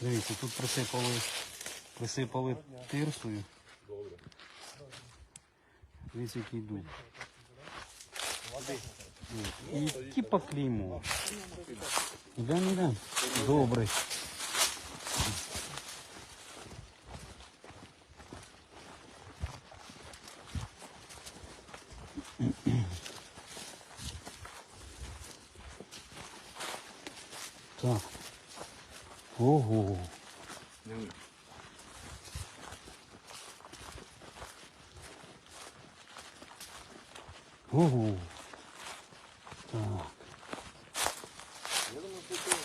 Дивіться, тут присипали, присипали тирсою. Дивіться, який дуб. І типа клеймо. Йдемо, йдемо. Добрий. Так. Ого. Ого. Так. Я думаю, що це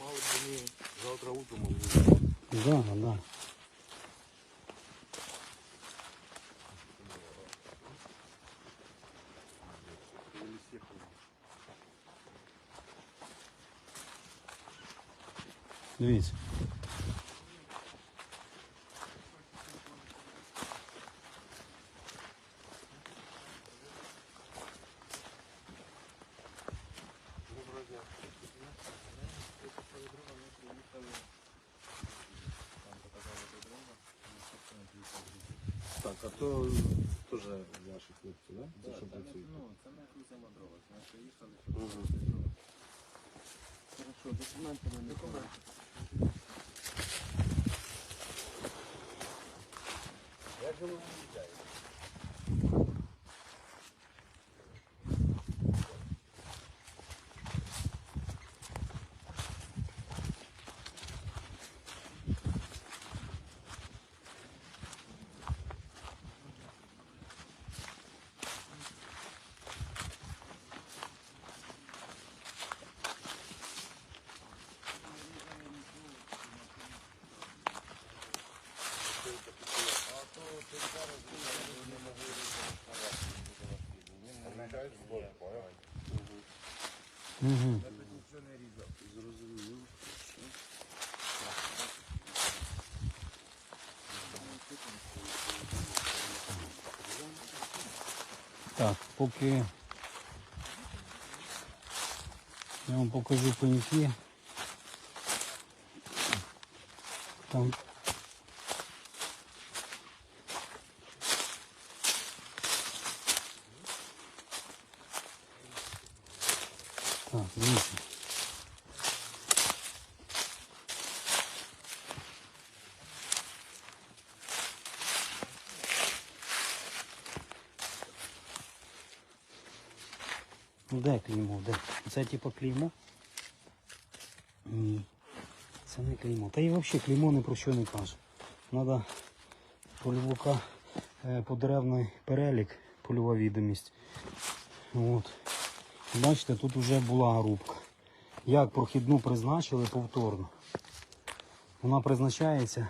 мало б завтра утром. Да, да. Дивіться. Так, а то теж ваші хлопці, да? Це що працюють? Ну, це ми грузимо дрова. Це ми приїхали, щоб грузити дрова. Хорошо, документи не документи. Як же ви виїжджаєте? Угу. Так, поки я вам покажу пеньки. Там Так, дивіться. Ну, Де клеймо? Де? Це типа клеймо? Ні. Це не клеймо. Та і взагалі клеймо ні про що не каже. Надо польовика е, подеревний перелік, польова відомість. От. Бачите, тут вже була грубка. Як прохідну призначили повторно. Вона призначається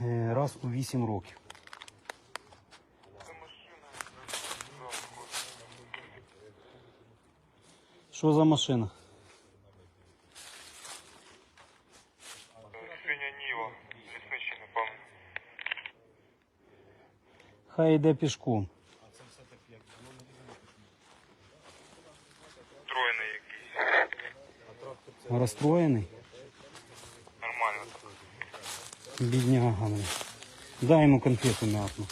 е, раз у 8 років. Що за машина? Синя Ніва, лісничий, напевно. Хай йде пішком. Розстроєний. Нормально. Бідняга. блін. Дай йому конфету м'ятну.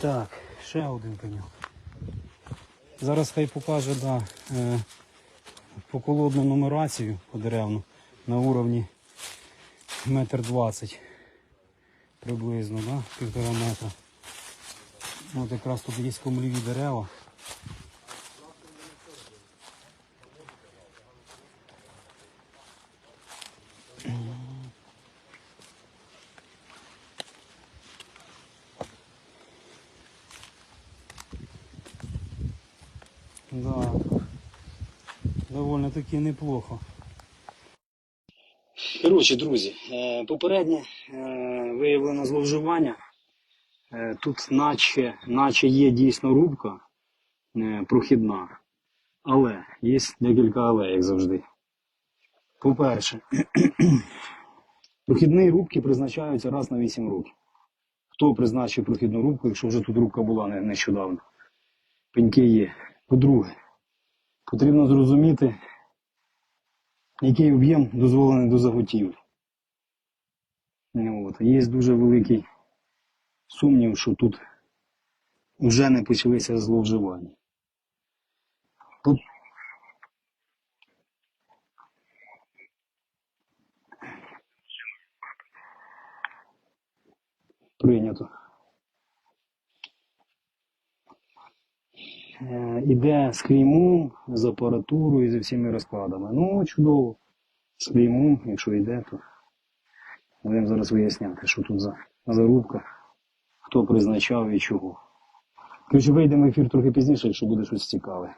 Так, ще один пеньок. Зараз хай покаже да, е, поколодну нумерацію по деревну на уровні метр двадцять приблизно, да, півтора метра. От якраз тут є комліві дерева. Да. Довольно таки неплохо. Коротше, друзі, е, попереднє е, виявлено зловживання. Е, Тут наче, наче є дійсно рубка прохідна. Але є декілька але, як завжди. По-перше, прохідні рубки призначаються раз на 8 років. Хто призначив прохідну рубку, якщо вже тут рубка була нещодавно? пеньки є. По-друге, потрібно зрозуміти, який об'єм дозволений до заготівлі. Ну, От. Є дуже великий сумнів, що тут вже не почалися зловживання. Тут прийнято. Іде з клеймом, з апаратурою, і зі всіми розкладами. Ну, чудово. З клеймом, якщо йде, то будемо зараз виясняти, що тут за зарубка, хто призначав і чого. Коротше, вийдемо ефір трохи пізніше, якщо буде щось цікаве.